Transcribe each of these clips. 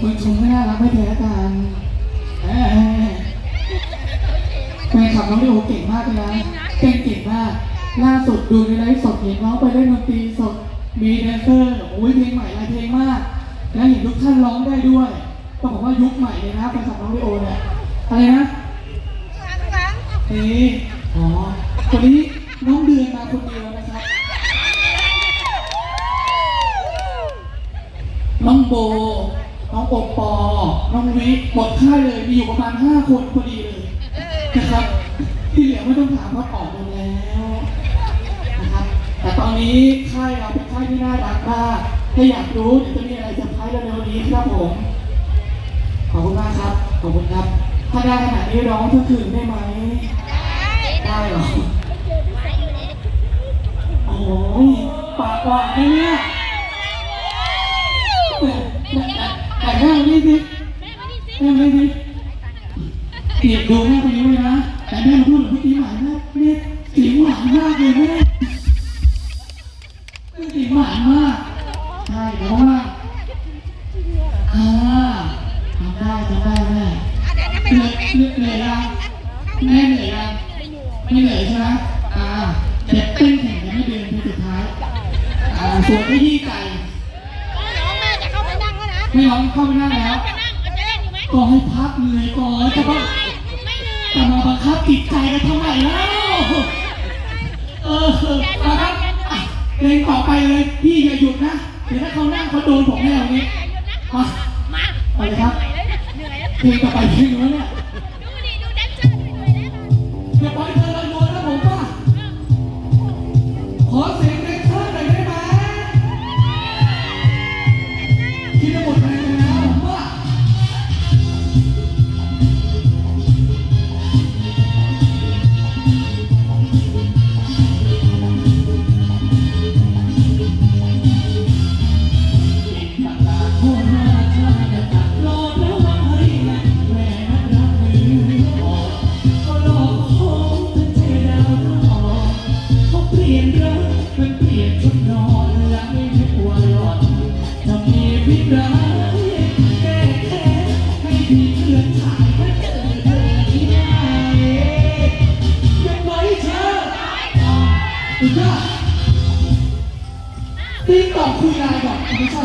คนชมก็น่ารักไม่แพ้กันแฟนคลับน้องดิโอเก่งมากเลยนะเก่งเก่งมากล่าสุดดูในไลฟ์สดเห็นน้องไปเล่นดนตรีสดมีแดนเซอร์โอ้ยเพลงใหม่หลายเพลงมาก และเห็นทุกท่านร้องได้ด้วยต้องบอกว่ายุคใหม่เลยนะแฟนคลับน้องดิโอเนี่ยอะไรนะนี่อ๋อคนนี้น้องเดือนมาคนเดียวนะครับ น้องโบ น้องโอปอ น้องวิหมดค่ายเลย มีอยู่ประมาณ 5 คนพอดีเลยนะครับ ที่เหลือไม่ต้องถามเพราะออกหมดแล้วนะครับแต่ตอนนี้ค่ายเราเป็นค่ายที่น่ารักมากถ้าอยากรู้เดี๋ยวจะมีอะไรเซอร์ไพรส์เร็วๆนี้ครับผม ขอบคุณมากครับ ขอบคุณครับ ถ้าได้ขนาดนี้ร้องทุกคืนได้ไหม ได้เหรอ โอ้ยปากหวานนะเนี่ย แต่แม่มานี่สิแม่มานี่สิเกลียดดูแม่คนนี้ไว้นะแต่แม่มาพูดเหมือนพี่ตีหมายมากแม่เสียงหวานมากเลยแม่แม่เสียงหวานมากใช่เพราะว่าอ่าทำได้ทำได้แม่เหนื่อยเหนื่อยยังแม่เหนื่อยยังไม่เหนื่อยใช่ไหมอ่าเดี๋ยวเต้นแข่งกันไม่เดือนเป็นสุดท้ายอ่าส่วนที่ยี่ไก่ ไม่ร้องเข้าไปนั่งแล้วก็ให้พักเหนื่อยก่อนจะมาจะมาบังคับจิตใจกันทำไมเล่าเออเอาครับอะเพลงต่อไปเลยพี่อย่าหยุดนะเดี๋ยวถ้าเขานั่งเขาโดนผมแน่วันนี้มาไปเลยครับเพลงต่อไปเพลงอะไรเนี่ยอย่าปล่อยเธอลอยนวลนะผมป่ะขอเสียง ติ๊กตอกคุยไลน์ก่อนไม่ใช่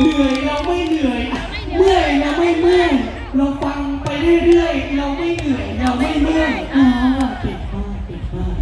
เหนื่อยเราไม่เหนื่อย เมื่อยเราไม่เมื่อย เราฟังไปเรื่อยเราไม่เหนื่อย เราไม่เมื่อยอ่าเก่งมากเก่งมาก